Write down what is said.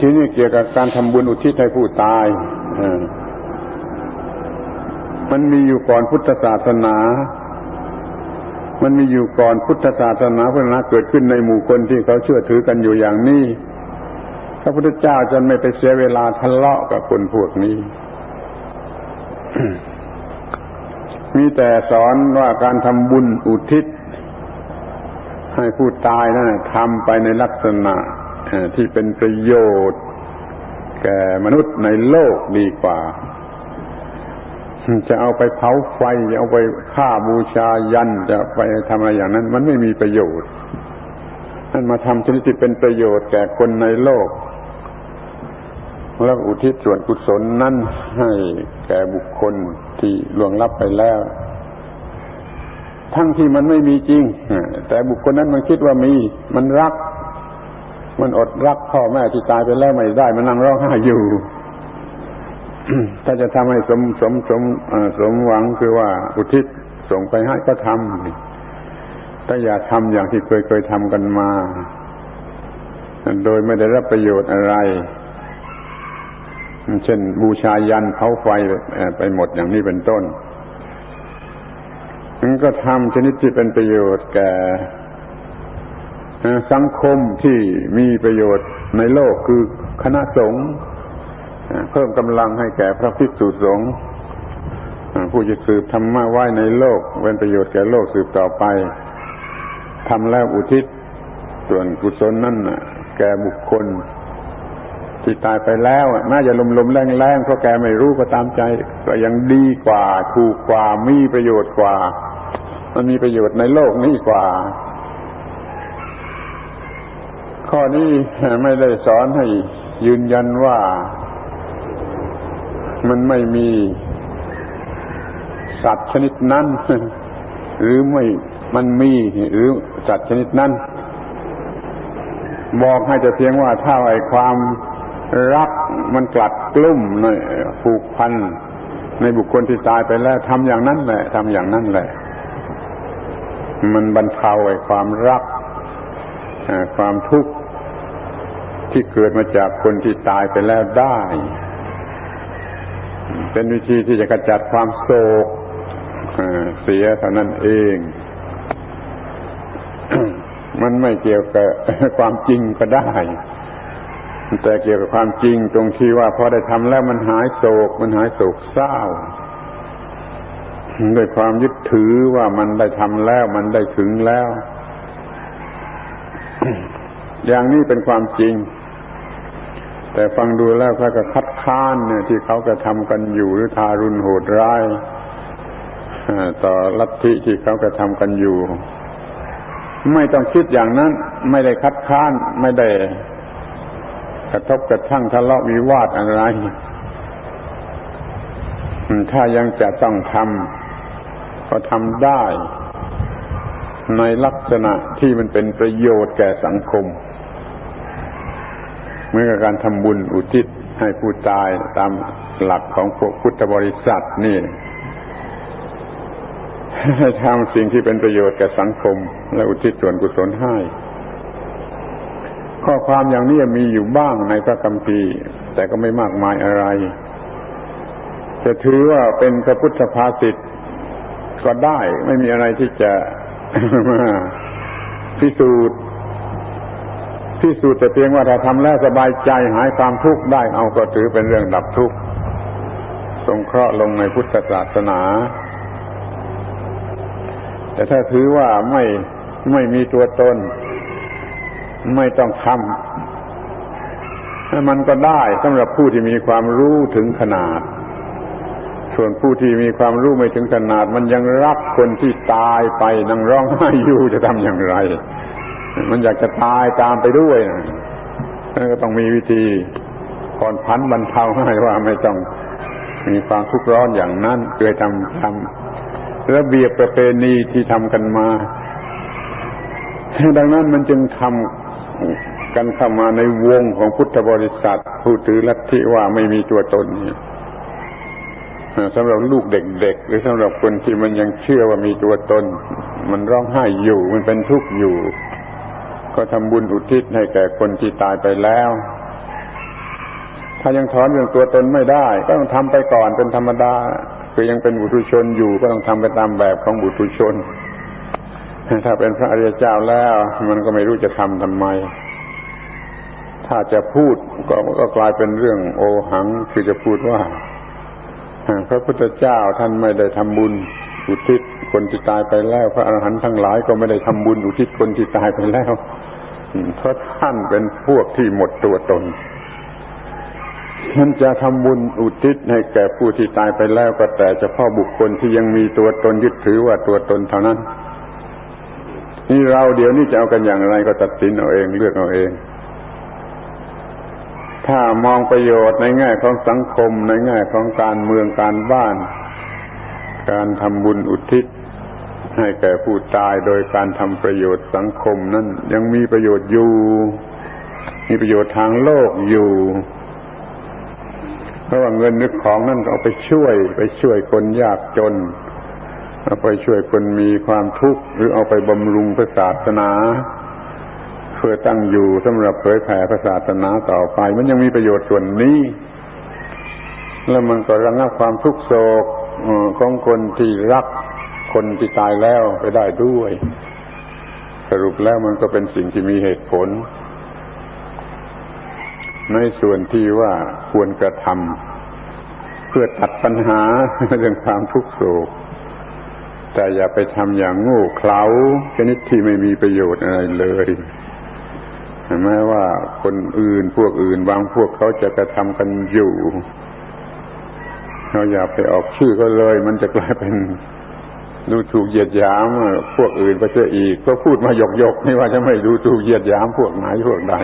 ทีนี้เกี่ยวกับการทำบุญอุทิศให้ผู้ตายมันมีอยู่ก่อนพุทธศาสนา มันมีอยู่ก่อนพุทธศาสนาพุทธนาเกิดขึ้นในหมู่คนที่เขาเชื่อถือกันอยู่อย่างนี้พระพุทธเจ้าจนไม่ไปเสียเวลาทะเลาะกับคนพวกนี้ มีแต่สอนว่าการทำบุญอุทิศ ให้ผู้ตายนั่นทำไปในลักษณะ ที่เป็นประโยชน์ แก่มนุษย์ในโลกดีกว่า จะเอาไปเผาไฟ จะเอาไปฆ่าบูชายัน จะไปทำอะไรอย่างนั้น มันไม่มีประโยชน์นั่นมาทำชนิดที่เป็นประโยชน์แก่คนในโลก แล้วอุทิศส่วนกุศลนั้นให้แก่บุคคลที่ล่วงลับไปแล้วทั้งที่มันไม่มีจริง แต่บุคคลนั้นมันคิดว่ามี มันรัก มันอดรักพ่อแม่ที่ตายไปแล้วไม่ได้ มันนั่งร้องไห้อยู่ ถ้าจะทำให้สมสมสมสมหวังคือว่าอุทิศส่งไปให้ก็ทำถ้าอย่าทำอย่างที่เคยเคยทำกันมา โดยไม่ได้รับประโยชน์อะไร เช่น บูชายันเผาไฟไปหมดอย่างนี้เป็นต้นมันก็ทำชนิดที่เป็นประโยชน์แก่ สังคมที่มีประโยชน์ในโลกคือคณะสงฆ์เพิ่มกำลังให้แก่พระภิกษุสงฆ์ผู้จะสืบธรรมะไว้ในโลกเป็นประโยชน์แก่โลกสืบต่อไปทำแล้วอุทิศส่วนกุศลนั่นแก่บุคคล ที่ตายไปแล้วน่าจะลมลมแรงแรงเพราะแกไม่รู้ก็ตามใจ ก็ยังดีกว่า ถูกกว่ามีประโยชน์กว่า มันมีประโยชน์ในโลกนี้กว่า ข้อนี้ไม่ได้สอนให้ยืนยันว่ามันไม่มีสัตว์ชนิดนั้น หรือไม่มันมีหรือสัตว์ชนิดนั้น บอกให้แต่เพียงว่าถ้าไอ้ความรักมันกลัดกลุ่มในผูกพันในบุคคลที่ตายไปแล้วทำอย่างนั้นแหละทำอย่างนั้นแหละ มันบรรเทาไอ้ความรัก ความทุกข์ที่เกิดมาจากคนที่ตายไปแล้วได้ เป็นวิธีที่จะกระจัดความโศกเสียเท่านั้นเอง มันไม่เกี่ยวกับความจริงก็ได้ แต่เกี่ยวกับความจริงตรงที่ว่าพอได้ทำแล้วมันหายโศก มันหายโศกเศร้าด้วยความยึดถือว่ามันได้ทำแล้วมันได้ถึงแล้ว อย่างนี้เป็นความจริง แต่ฟังดูแล้วเขาก็คัดค้านเนี่ยที่เขากระทำกันอยู่หรือทารุณโหดร้ายต่อลัทธิที่เขากระทำกันอยู่ ไม่ต้องคิดอย่างนั้น ไม่ได้คัดค้านไม่ได้กระทบกระทั่งทะเลาะวิวาทอะไร ถ้ายังจะต้องทำก็ทำได้ ในลักษณะที่มันเป็นประโยชน์แก่สังคมเมื่อการทำบุญอุทิศให้ผู้ตายตามหลักของพวกพุทธบริษัทนี่ทำสิ่งที่เป็นประโยชน์แก่สังคม และอุทิศส่วนกุศลให้ ข้อความอย่างนี้มีอยู่บ้างในพระคัมภีร์ แต่ก็ไม่มากมายอะไร จะถือว่าเป็นพระพุทธภาษิตก็ได้ไม่มีอะไรที่จะ พิสูจน์พิสูจน์แต่เพียงว่าถ้าทำแล้วสบายใจหายความทุกข์ได้เอาก็ถือเป็นเรื่องดับทุกข์สงเคราะห์ลงในพุทธศาสนา แต่ถ้าถือว่าไม่ไม่มีตัวตน ไม่ต้องทำมันก็ได้สำหรับผู้ที่มีความรู้ถึงขนาด ส่วนผู้ที่มีความรู้ไม่ถึงขนาด มันยังรักคนที่ตายไปนั่งร้องไห้อยู่จะทำอย่างไร มันอยากจะตายตามไปด้วยนะนั่นก็ต้องมีวิธีผ่อนพันบรรเทาให้ว่าไม่ต้องมีความทุกข์ร้อนอย่างนั้นเคยทำทำระเบียบประเพณีที่ทำกันมาดังนั้นมันจึงทำกันเข้ามาในวงของพุทธบริษัท ผู้ถือลัทธิว่าไม่มีตัวตน สำหรับลูกเด็กๆหรือสำหรับคนที่มันยังเชื่อว่ามีตัวตน มันร้องไห้อยู่มันเป็นทุกข์อยู่ ก็ทำบุญอุทิศให้แก่คนที่ตายไปแล้ว ถ้ายังถอนเรื่องตัวตนไม่ได้ ก็ต้องทำไปก่อนเป็นธรรมดา คือยังเป็นบุตุชนอยู่ ก็ต้องทำไปตามแบบของบุตุชน ถ้าเป็นพระอริยเจ้าแล้ว มันก็ไม่รู้จะทำทำไมถ้าจะพูดก็ก็กลายเป็นเรื่องโอหัง คือจะพูดว่า พระพุทธเจ้าท่านไม่ได้ทำบุญอุทิศคนที่ตายไปแล้ว พระอรหันต์ทั้งหลายก็ไม่ได้ทำบุญอุทิศคนที่ตายไปแล้วเพราะท่านเป็นพวกที่หมดตัวตนท่านจะทำบุญอุทิศให้แก่ผู้ที่ตายไปแล้วก็แต่เฉพาะบุคคลที่ยังมีตัวตนยึดถือว่าตัวตนเท่านั้น นี่เราเดี๋ยวนี้จะเอากันอย่างไรก็ตัดสินเอาเองเลือกเอาเอง ถ้ามองประโยชน์ในแง่ของสังคมในแง่ของการเมืองการบ้าน การทำบุญอุทิศให้แก่ผู้ตายโดยการทำประโยชน์สังคมนั้นยังมีประโยชน์อยู่ มีประโยชน์ทางโลกอยู่ เพราะว่าเงินนึกของนั่นเอาไปช่วย ไปช่วยคนยากจน เอาไปช่วยคนมีความทุกข์หรือเอาไปบำรุงศาสนา เพื่อตั้งอยู่สำหรับเผยแผ่ศาสนาต่อไป มันยังมีประโยชน์ส่วนนี้ แล้วมันก็ระงับความทุกข์โศกของคนที่รักคนที่ตายแล้วไปได้ด้วย สรุปแล้วมันก็เป็นสิ่งที่มีเหตุผล ในส่วนที่ว่าควรกระทำเพื่อตัดปัญหาเรื่องความทุกข์โศกแต่อย่าไปทำอย่างโง่เขลาชนิดที่ไม่มีประโยชน์อะไรเลย แม้ว่าคนอื่นพวกอื่นบางพวกเขาจะกระทำกันอยู่ เราอย่าไปออกชื่อก็เลย มันจะกลายเป็นดูถูกเหยียดหยามพวกอื่นไปเสียอีกก็พูดมาหยกๆไม่ว่าจะไม่ดูถูกเหยียดหยามพวกไหนพวกใด